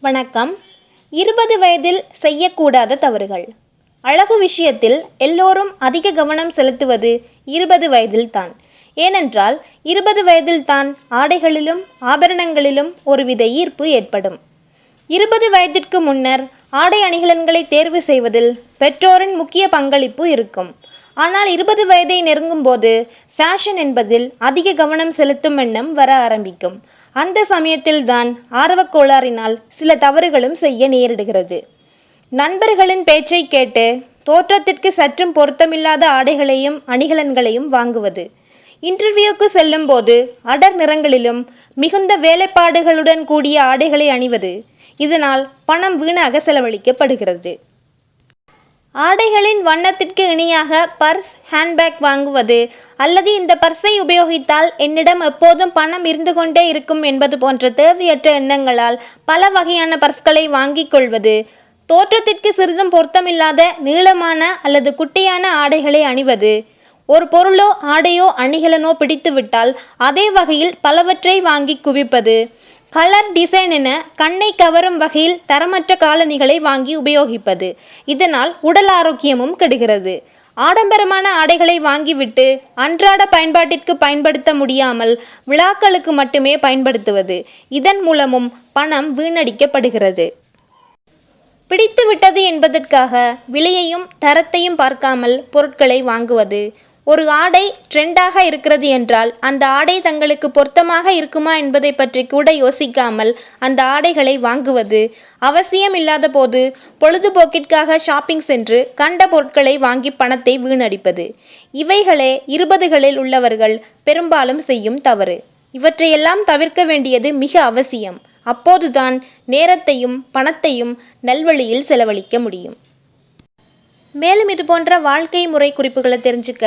வணக்கம். இருபது வயதில் செய்யக்கூடாத தவறுகள். அழகு விஷயத்தில் எல்லோரும் அதிக கவனம் செலுத்துவது இருபது வயதில்தான். ஏனென்றால் இருபது வயதில்தான் ஆடைகளிலும் ஆபரணங்களிலும் ஒருவித ஈர்ப்பு ஏற்படும். இருபது வயதிற்கு முன்னர் ஆடை அணிகலன்களை தேர்வு செய்வதில் பெற்றோரின் முக்கிய பங்களிப்பு இருக்கும். ஆனால் இருபது வயதை நெருங்கும்போது ஃபேஷன் என்பதில் அதிக கவனம் செலுத்தும் எண்ணம் வர ஆரம்பிக்கும். அந்த சமயத்தில்தான் ஆர்வக் கோளாறினால் சில தவறுகளும் செய்ய நேரிடுகிறது. நண்பர்களின் பேச்சை கேட்டு தோற்றத்திற்கு சற்றும் பொருத்தமில்லாத ஆடைகளையும் அணிகலன்களையும் வாங்குவது. இன்டர்வியூக்கு செல்லும்போது அடர் நிறங்களிலும் மிகுந்த வேலைப்பாடுகளுடன் கூடிய ஆடைகளை அணிவது. இதனால் பணம் வீணாக செலவழிக்கப்படுகிறது. ஆடைகளின் வண்ணத்திற்கு இணையாக பர்ஸ் ஹேண்ட்பேக் வாங்குவது. அல்லது இந்த பர்ஸை உபயோகித்தால் என்னிடம் எப்போதும் பணம் இருந்து கொண்டே இருக்கும் என்பது போன்ற தேவையற்ற எண்ணங்களால் பல வகையான பர்ஸ்களை வாங்கிக் கொள்வது. தோற்றத்திற்கு சிறிதும் பொருத்தமில்லாத நீளமான அல்லது குட்டையான ஆடைகளை அணிவது. ஒரு பொருளோ ஆடையோ அணிகலனோ பிடித்துவிட்டால் அதே வகையில் பலவற்றை வாங்கி குவிப்பது. கலர் டிசைன் என கண்ணை கவரும் வகையில் தரமற்ற காலணிகளை வாங்கி உபயோகிப்பது. இதனால் உடல் ஆரோக்கியமும் கெடுகிறது. ஆடம்பரமான ஆடைகளை வாங்கிவிட்டு அன்றாட பயன்பாட்டிற்கு பயன்படுத்த முடியாமல் விழாக்களுக்கு மட்டுமே பயன்படுத்துவது. இதன் மூலமும் பணம் வீணடிக்கப்படுகிறது. பிடித்துவிட்டது என்பதற்காக விலையையும் தரத்தையும் பார்க்காமல் பொருட்களை வாங்குவது. ஒரு ஆடை ட்ரெண்டாக இருக்கிறது என்றால் அந்த ஆடை தங்களுக்கு பொருத்தமாக இருக்குமா என்பதை பற்றி கூட யோசிக்காமல் அந்த ஆடைகளை வாங்குவது அவசியம் இல்லாத போது பொழுதுபோக்கிற்காக ஷாப்பிங் சென்று கண்ட பொருட்களை வாங்கி பணத்தை வீணடிப்பது. இவைகளே இருபதுகளில் உள்ளவர்கள் பெரும்பாலும் செய்யும் தவறு. இவற்றையெல்லாம் தவிர்க்க வேண்டியது மிக அவசியம். அப்போதுதான் நேரத்தையும் பணத்தையும் நல்வழியில் செலவழிக்க முடியும். மேலும் இது போன்ற வாழ்க்கை முறை குறிப்புகளை தெரிஞ்சுக்க